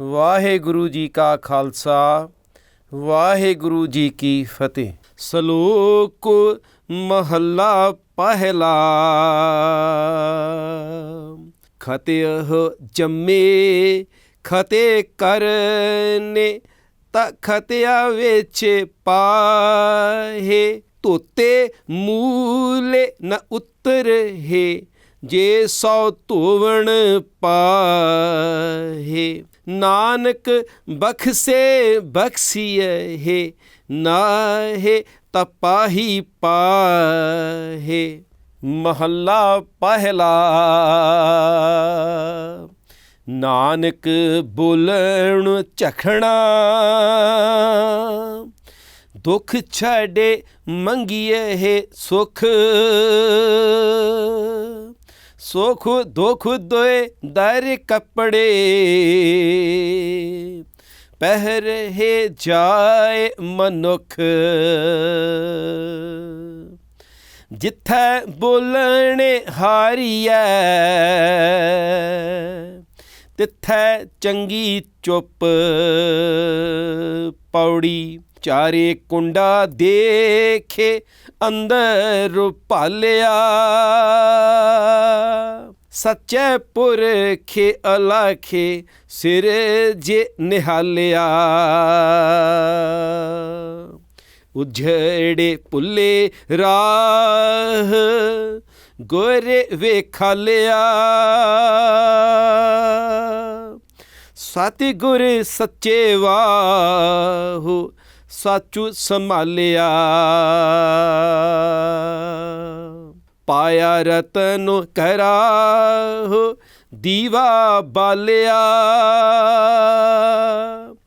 ਵਾਹਿਗੁਰੂ ਜੀ ਕਾ ਖਾਲਸਾ, ਵਾਹਿਗੁਰੂ ਜੀ ਕੀ ਫਤਿਹ। ਸ਼ਲੋਕ ਮਹੱਲਾ ਪਹਿਲਾ। ਖਤਿਅਹ ਜੰਮੇ ਖਤੇ ਕਰਨੇ, ਤਾ ਖਤਿਆ ਵਿੱਚ ਪਾਹੇ। ਧੋਤੇ ਮੂਲੇ ਨ ਉਤਰਹੇ, ਜੇ ਸੌ ਧੋਵਣ ਪਾਹੇ। ਨਾਨਕ ਬਖਸੇ ਬਖਸੀਏ ਨਾਹੇ ਤਪਾਹੀ ਪਾਹੇ, ਮਹੱਲਾ ਪਹਿਲਾ। ਨਾਨਕ ਬੋਲਣ ਚਖਣਾ ਦੁੱਖ ਛੜੇ ਮੰਗੀਏ ਹੈ ਸੁਖ। ਸੁਖ ਦੁਖ ਦੋਏ ਦਰ ਕੱਪੜੇ। ਪਹਿਰੇ ਜਾਏ ਮਨੁਖ। ਜਿੱਥੈ ਬੋਲਣੇ ਹਾਰੀਐ, ਤਿੱਥੈ ਚੰਗੀ ਚੁੱਪ ਪੌੜੀ। ਚਾਰੇ ਕੁੰਡਾ ਦੇਖੇ, ਅੰਦਰ ਭਾਲਿਆ। ਸੱਚੇ ਪੁਰਖੇ ਅਲਾਖੇ ਸਿਰ ਜੇ ਨਿਹਾਲਿਆ। ਉਝੜੇ ਪੁੱਲੇ ਰਾਹ ਗੋਰੇ ਵੇਖਾਲਿਆ ਸਤਿ ਗੁਰ ਸੱਚੇ ਵਾਹੋ ਸਾਚੂ ਸੰਭਾਲਿਆ। ਪਾਇਆ ਰਤਨ ਕਰਾਹੋ, ਦੀਵਾ ਬਾਲਿਆ।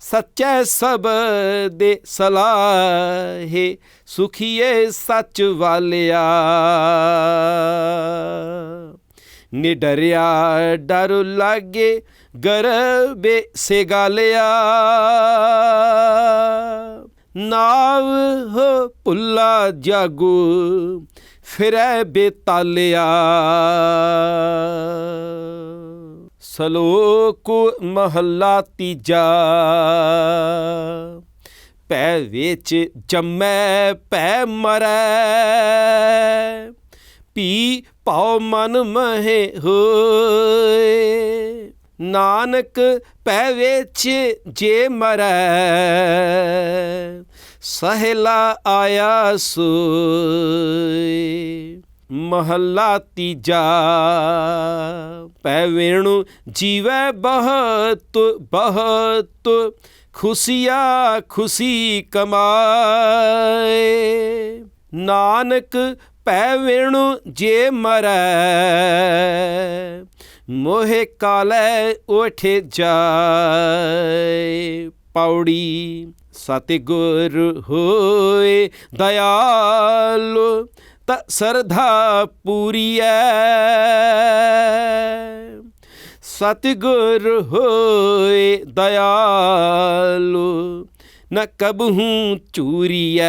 ਸੱਚੇ ਸਭ ਦੇ ਸਲਾਹੇ ਸੁਖੀਏ ਸੱਚ ਵਾਲਿਆ। ਨਿਡਰਿਆ ਡਰ ਲਾਗੇ, ਗਰਬੇ ਸੇ ਗਾਲਿਆ ਨਾਵ ਹੋ ਪੁੱਲਾ ਜਾਗੂ, ਫਿਰੈ ਬੇਤਾਲਿਆ। ਸਲੋਕ ਮਹੱਲਾ ਤੀਜਾ, ਪੈ ਵਿੱਚ ਜੰਮੈ, ਪੈ ਮਰੈ। ਪੀ ਪਾਉ ਮਨ ਮਹਿ ਹੋਏ। ਨਾਨਕ ਪੈ ਵਿੱਚ ਜੇ ਮਰੈ। ਸਹਿਲਾ ਆਇਆ ਸੋਏ, ਮਹੱਲਾ ਤੀਜਾ। ਪੈ ਵੇਣੂ ਜੀਵੈ ਬਹੁਤ ਬਹੁਤ ਖੁਸ਼ੀਆ ਖੁਸ਼ੀ ਕਮਾਏ। ਨਾਨਕ ਪੈ ਵੇਣੂ ਜੇ ਮਰੈ, ਮੋਹਿ ਕਾਲੇ ਉਠੇ ਜਾਏ। ਪੌੜੀ ਸਤਿਗੁਰ ਹੋਏ ਦਇਆਲੁ, ਤ ਸਰਧਾ ਪੂਰੀਐ। ਸਤਿਗੁਰ ਹੋਏ ਦਇਆਲੁ, ਨ ਕਬਹੂ ਚੂਰੀਐ।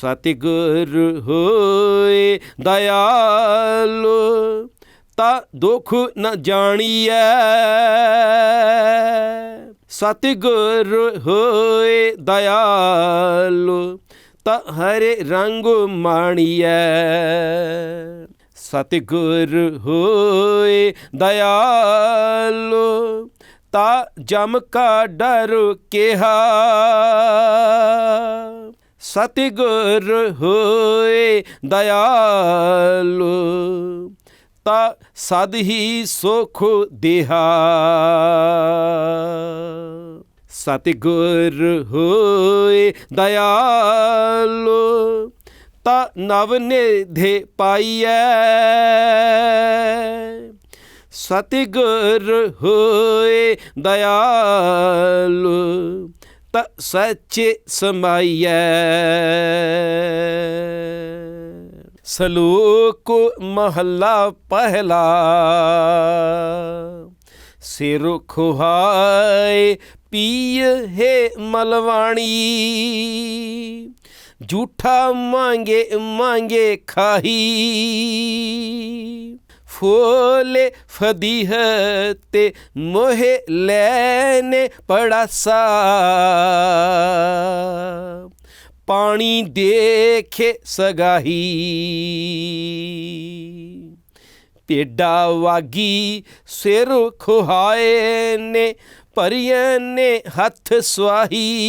ਸਤਿਗੁਰ ਹੋਏ ਦਇਆਲੁ, ਤਾ ਦੁਖ ਨ ਜਾਣੀਐ। ਸਤਿਗੁਰ ਹੋਏ ਦਇਆਲੁ, ਤਾ ਹਰੇ ਰੰਗ ਮਾਣੀਐ। ਸਤਿਗੁਰ ਹੋਏ ਦਇਆਲੁ, ਤਾ ਜਮ ਕਾ ਡਰ ਕਿਹਾ। ਸਤਿਗੁਰ ਹੋਏ ਦਇਆਲੁ, ਤਾ ਸਦ ਹੀ ਸੁਖ ਦੇਹਾ। ਸਤਿਗੁਰ ਹੋਏ ਦਇਆਲੁ, ਤਾ ਨਵ ਨਿਧੇ ਪਾਈਐ। ਸਤਿਗੁਰ ਹੋਏ ਦਇਆਲੁ ਸੱਚ ਸਮਾਈਐ। ਸਲੋਕ ਮਹੱਲਾ ਪਹਿਲਾ ਸਿਰ ਖੁਹਾਏ ਪੀਏ ਹੈ ਮਲਵਾਣੀ। ਝੂਠਾ ਮੰਗੇ ਮੰਗੇ ਖਾਹੀ। ਫੋਲੇ ਫਦੀਹ ਤੇ ਮੋਹਿ ਲੈਨੇ ਪੜਾਸਾ। ਪਾਣੀ ਦੇਖੇ ਸਗਾਹੀ। ਪੇਡਾ ਵਾਗੀ ਸਿਰ ਖੁਹਾਏ ਨੇ ਪਰੀਆਂ ਨੇ ਹੱਥ ਸਵਾਹੀ।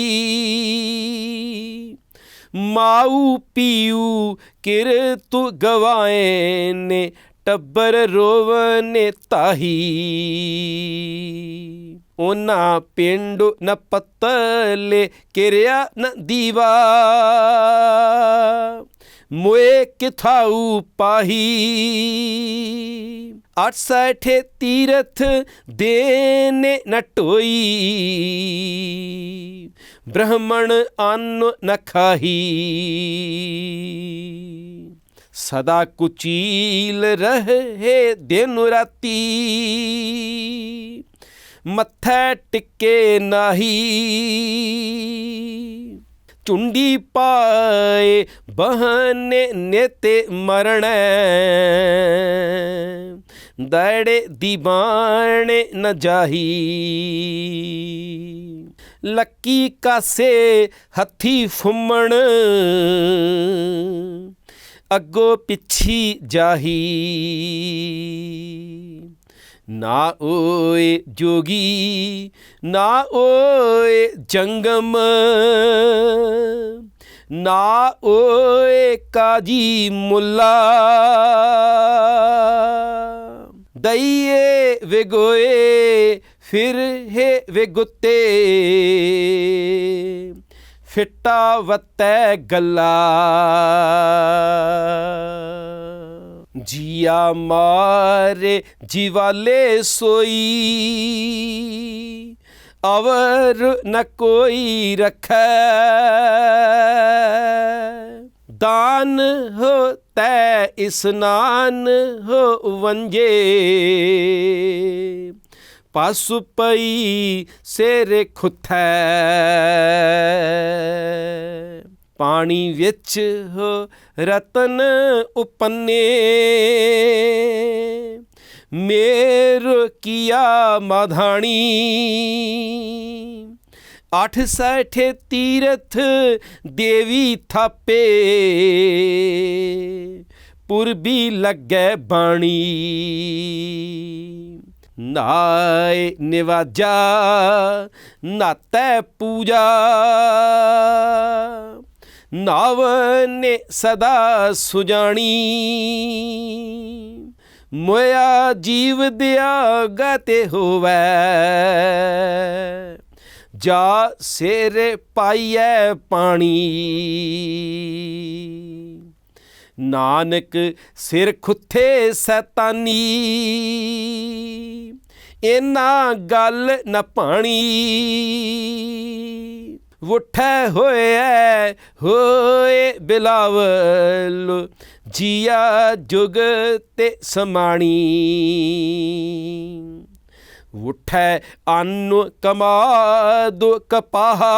ਮਾਊ ਪੀਊ ਕਿਰ ਤੂ ਗਵਾਏ ਨੇ ਟੱਬਰ ਰੋਵਨੇ ਤਾਹੀ। ਉਹਨਾਂ ਪਿੰਡ ਨ ਪੱਤਲੇ ਕਿਰਿਆ ਨ ਦੀਵਾ। ਮੋਏ ਕਿਥਾਉ ਪਾਹੀ। ਅੱਠ ਸੈਠੇ ਤੀਰਥ ਦੇਨੇ ਨ ਢੋਈ ਬ੍ਰਹਮਣ ਅੰਨ ਨ ਖਾਹੀ। ਸਦਾ ਕੁਚੀਲ ਰਹੇ ਦਿਨ ਰਾਤੀ। ਮੱਥੇ ਟਿੱਕੇ ਨਾਹੀ। ਚੁੰਡੀ ਪਾਏ ਬਹਨੇ ਨੇਤੇ ਮਰਣੈ। ਦੜੇ ਦੀਵਾਣੇ ਨ ਜਾਹੀ। ਲੱਕੀ ਕਾਸੇ ਹੱਥੀ ਫੁੰਮਣ। ਅੱਗੋ ਪਿੱਛੀ ਜਾਹੀ। ਨਾ ਓਏ ਜੋਗੀ, ਨਾ ਓਏ ਜੰਗਮ, ਨਾ ਓਏ ਕਾਜੀ ਮੁੱਲਾ। ਦਈਏ ਵਿਗੋਏ ਫਿਰ ਹੈ ਵਿਗੁੱਤੇ ਫਿੱਟਾ ਵਤੈ ਗੱਲਾ। ਜੀਆ ਮਾਰੇ ਜੀਵਾਲੇ ਸੋਈ। ਅਵਰ ਨ ਕੋਈ ਰਖੈ। ਦਾਨ ਹੋ ਤੈ ਇਸਨਾਨ ਹੋ ਵੰਜੇ। ਪਸੁ ਪਈ ਸੇਰੇ ਖੁਥੈ। ਪਾਣੀ ਵਿੱਚ ਹੋ ਰਤਨ ਉਪੰਨੇ। ਮੇਰ ਕੀਆ ਮਾਧਾਣੀ। ਅੱਠ ਸੈਠੇ ਤੀਰਥ ਦੇਵੀ ਥਾਪੇ। ਪੁਰਬੀ ਲੱਗੈ ਬਾਣੀ। ਨਾਏ ਨਿਵਾਜਾ, ਨਾਤੈ ਪੂਜਾ। ਨਾਵ ਨੇ ਸਦਾ ਸੁਜਾਣੀ। ਮੋਇਆ ਜੀਵ ਦਿਆ ਗਤੇ ਹੋਵੇ। ਜਾ ਸਿਰ ਪਾਈਐ ਪਾਣੀ। ਨਾਨਕ ਸਿਰ ਖੁੱਥੇ ਸੈਤਾਨੀ। ਇਨਾ ਗੱਲ ਨ ਪਾਣੀ। ਉਠੈ ਹੋਏ ਹੋਏ ਬਿਲਾਵਲ, ਜੀਆ ਜੁਗ ਤੇ ਸਮਾਣੀ। ਉਠੈ ਅੰਨ ਕਮਾਦ ਕਪਾਹਾ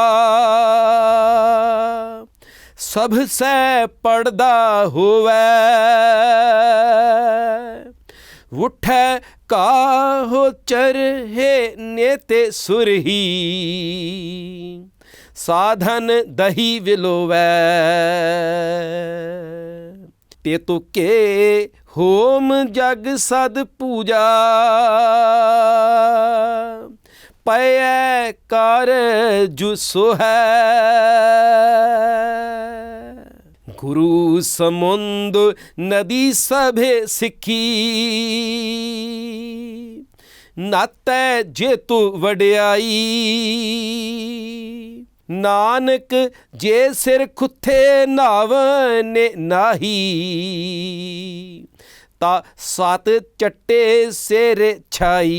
ਸਭ ਸੈ ਪੜਦਾ ਹੋਵੇ। ਉਠੈ ਕਾਹੋ ਚਰਹੇ ਨੇਤੇ ਸੁਰਹੀ। ਸਾਧਨ ਦਹੀ ਵਿਲੋਵੈ। ਤੇ ਤੁਕੇ ਹੋਮ ਜਗ ਸਦ ਪੂਜਾ। ਪਏ ਕਰ ਜੁ ਹੈ। ਗੁਰੂ ਸਮੁੰਦ ਨਦੀ ਸਭੇ ਸਿੱਖੀ। ਨਾਤੈ ਜੇ ਤੂੰ ਵਡਿਆਈ। ਨਾਨਕ ਜੇ ਸਿਰ ਖੁੱਥੇ ਨਾਵ ਨੇ ਨਾਹੀ। ਤਾ ਸਤ ਚੱਟੇ ਸਿਰ ਛਾਈ।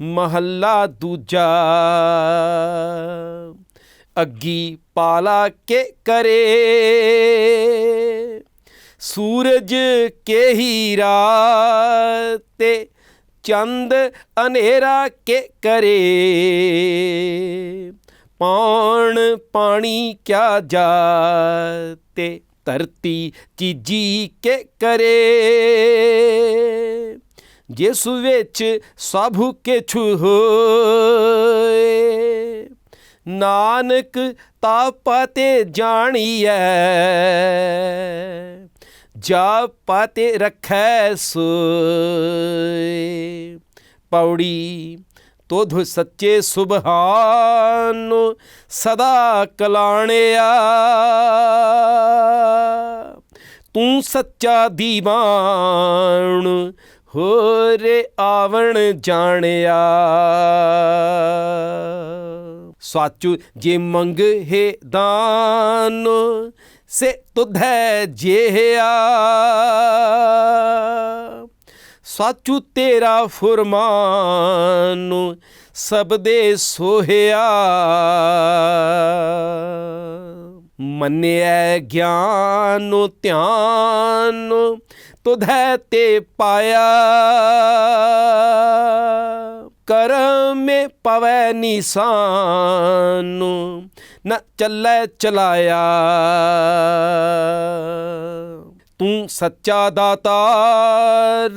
ਮਹੱਲਾ ਦੂਜਾ, ਅੱਗੀ ਪਾਲਾ ਕੇ ਕਰੇ। ਸੂਰਜ ਕੇ ਰਾਤੇ, ਚੰਦ ਹਨੇਰਾ ਕੇ ਕਰੇ। ਪਾਣ ਪਾਣੀ ਕਿਆ ਜਾਤੇ ਧਰਤੀ ਚੀਜੀ ਕੇ ਕਰੇ। ਜਿਸ ਵਿੱਚ ਸਭ ਕਿਛੁ ਹੋਏ ਨਾਨਕ ਤਾਪਤੇ ਜਾਣੀਐ। ਜਾ ਪਾਤੇ ਰੱਖੈ ਸੋਏ। ਪੌੜੀ ਤੋਧ ਸੱਚੇ ਸੁਭਾਨ ਸਦਾ ਕਲਾਣਿਆ। ਤੂੰ ਸੱਚਾ ਦੀਵਾਨ, ਹੋਰੇ ਆਵਣ ਜਾਣਿਆ। ਸਾਚੂ ਜੇ ਮੰਗ ਹੈ ਦਾਨ, ਸੇ ਤੁਧੈ ਜਿਹਾ ਸਾਚੂ ਤੇਰਾ ਫੁਰਮਾਨ, ਸਭ ਦੇ ਸੋਹਿਆ। ਮੰਨਿਐ ਗਿਆਨ ਧਿਆਨ, ਤੁਧੈ ਤੇ ਪਾਇਆ। ਕਰਮੇ ਪਵੈ ਨਿਸਾਨ, ਨ ਚੱਲੈ ਚਲਾਇਆ। ਤੂੰ ਸੱਚਾ ਦਾਤਾਰ,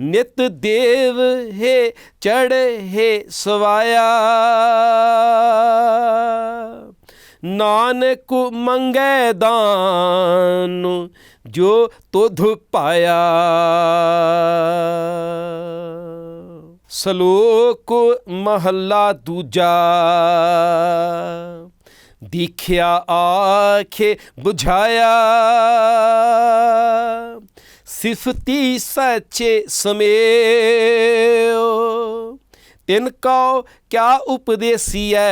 ਨਿਤ ਦੇਵ ਹੈ, ਚੜ੍ਹੇ ਸਵਾਇਆ। ਨਾਨਕ ਮੰਗੈ ਦਾਨ, ਜੋ ਤੁਧ ਪਾਇਆ। ਸ਼ਲੋਕ ਮਹੱਲਾ ਦੂਜਾ, ਦੇਖਿਆ, ਆਖੇ 부ਝਾਇਆ ਸਿਫਤੀ ਸੱਚੇ ਸਮੇਓ ਤਿਨ ਕਉ ਕਿਆ ਉਪਦੇਸੀਐ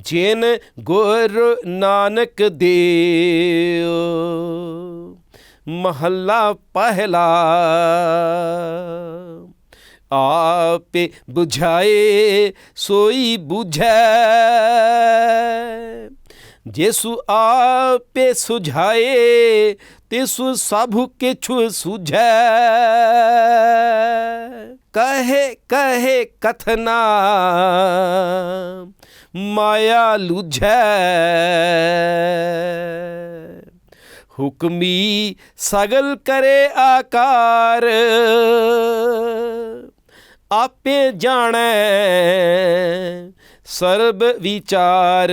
ਜਿਨ ਗੁਰ ਨਾਨਕ ਦੇਓ ਮਹੱਲਾ ਪਹਿਲਾ ਆਪੇ 부ਝਾਏ ਸੋਈ 부ਝੈ ਜੇਸੂ ਆਪੇ ਸੁਝਾਏ ਤਿਸੁ ਸਭ ਕਿਛੁ ਸੁਝੈ ਕਹੇ ਕਹੇ ਕਥਨਾ ਮਾਇਆ ਲੁਝੈ ਹੁਕਮੀ ਸਗਲ ਕਰੇ ਆਕਾਰ ਆਪੇ ਜਾਣੈ ਸਰਬ ਵਿਚਾਰ।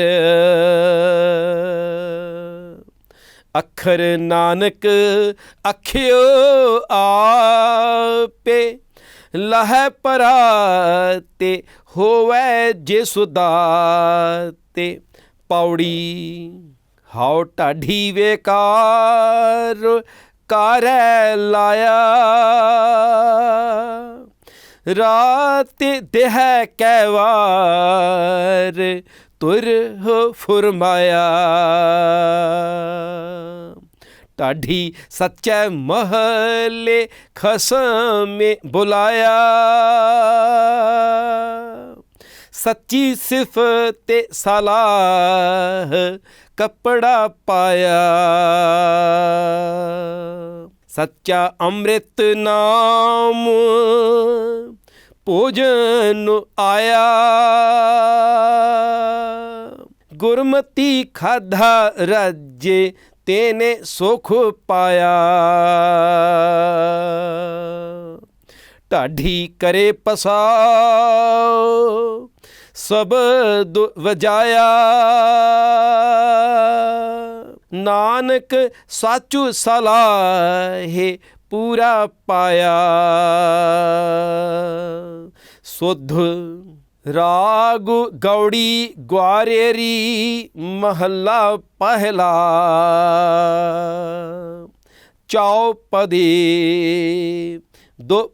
ਅੱਖਰ ਨਾਨਕ ਅਖਿਓ ਆਪੇ ਲਹੈ ਪਰਾਤੇ ਹੋਵੇ ਜੇ ਸੁਦਾਤੇ। ਪੌੜੀ ਹਾਉ ਢਾਢੀ ਵੇਕਾਰ, ਕਰੈ ਲਾਇਆ ਰਾਤ ਦੇਹ ਕੈਵਾਰ ਤੁਰ ਹੋ ਫੁਰਮਾਇਆ। ਢਾਢੀ ਸੱਚੈ ਮਹਲੇ ਖਸਮੇ ਬੁਲਾਇਆ। ਸੱਚੀ ਸਿਫਤ ਤੇ ਸਲਾਹ ਕਪੜਾ ਪਾਇਆ। ਸੱਚਾ ਅੰਮ੍ਰਿਤ ਨਾਮ ਭੋਜਨ ਆਇਆ। ਗੁਰਮਤੀ ਖਾਧਾ ਰਾਜੇ, ਤੇਨੇ ਸੁਖ ਪਾਇਆ। ਢਾਢੀ ਕਰੇ ਪਸਾਉ ਸਬਦ ਵਜਾਇਆ। ਨਾਨਕ ਸਾਚੂ ਸਲਾਹੇ ਪੂਰਾ ਪਾਇਆ। ਸੁਧ ਰਾਗ ਗੌੜੀ ਗਵਾਰੇਰੀ ਮਹੱਲਾ ਪਹਿਲਾ। ਚੌਪਦੀ ਦੋ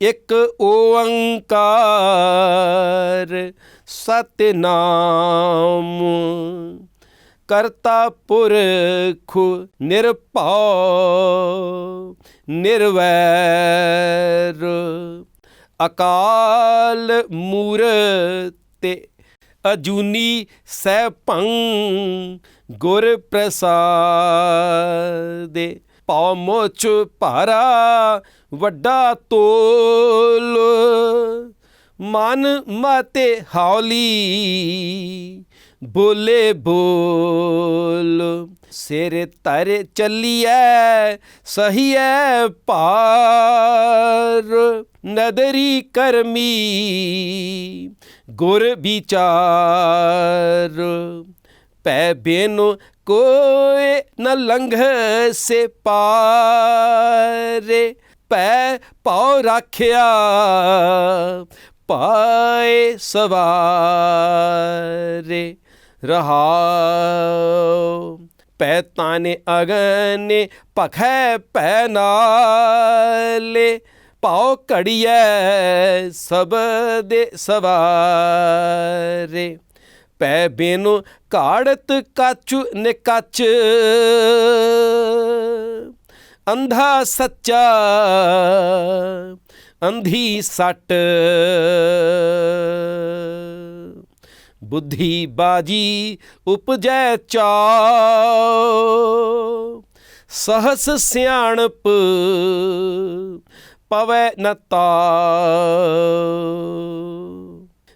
ਇੱਕ ਓੰਕਾਰ ਸਤਨਾਮ ਕਰਤਾ ਪੁਰਖ ਨਿਰਭਉ, ਨਿਰਵੈਰ। ਅਕਾਲ ਮੂਰਤੇ ਅਜੂਨੀ ਸੈਭੰ ਗੁਰ ਪ੍ਰਸਾਦੇ ਪਉ ਮੋਚ ਭਾਰਾ ਵੱਡਾ ਤੋਲ। ਮਨ ਮਤੇ ਹੌਲੀ ਬੋਲੇ ਬੋਲ, ਸਿਰ ਤਰ ਚੱਲੀਐ, ਸਹੀਐ ਪਾਰ ਨਦਰੀ ਕਰਮੀ, ਗੁਰ ਵਿਚਾਰ। ਪੈ ਬੇਨੋ ਕੋਏ ਨ ਲੰਘ ਸੇ ਪਾਰੇ ਪੈ ਪਉ ਰੱਖਿਆ ਪਾਏ ਸਵਾਰੇ। ਰਹਾਉ ਪੈ ਤਾਨੇ ਅਗਨੇ ਪਖੈ ਪੈ ਨਾਲੇ ਪਾਉ ਘੜੀਐ ਸਭ ਦੇ ਸਵਾਰੇ। ਪੈ ਬੇਨੋ ਕਾੜਤ ਕਾਚੂ ਨੇ ਕੱਚ, ਅੰਧਾ ਸੱਚਾ, ਅੰਧੀ ਸੱਟ। ਬੁੱਧੀ ਬਾਜੀ ਉਪਜੈ ਚਾਉ ਸਹਸ ਸਿਆਣਪ ਪਵੈ ਨਤਾ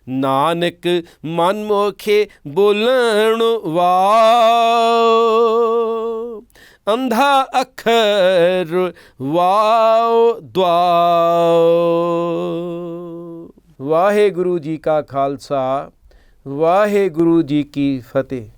ਨਾਨਕ ਮਨ ਮੋਖੇ ਬੋਲਣ ਵਾਉ ਅੰਧਾ ਅੱਖਰ ਵਾਉ ਦਵਾਉ ਵਾਹਿਗੁਰੂ ਜੀ ਕਾ ਖਾਲਸਾ। ਵਾਹਿਗੁਰੂ ਜੀ ਕੀ ਫਤਿਹ।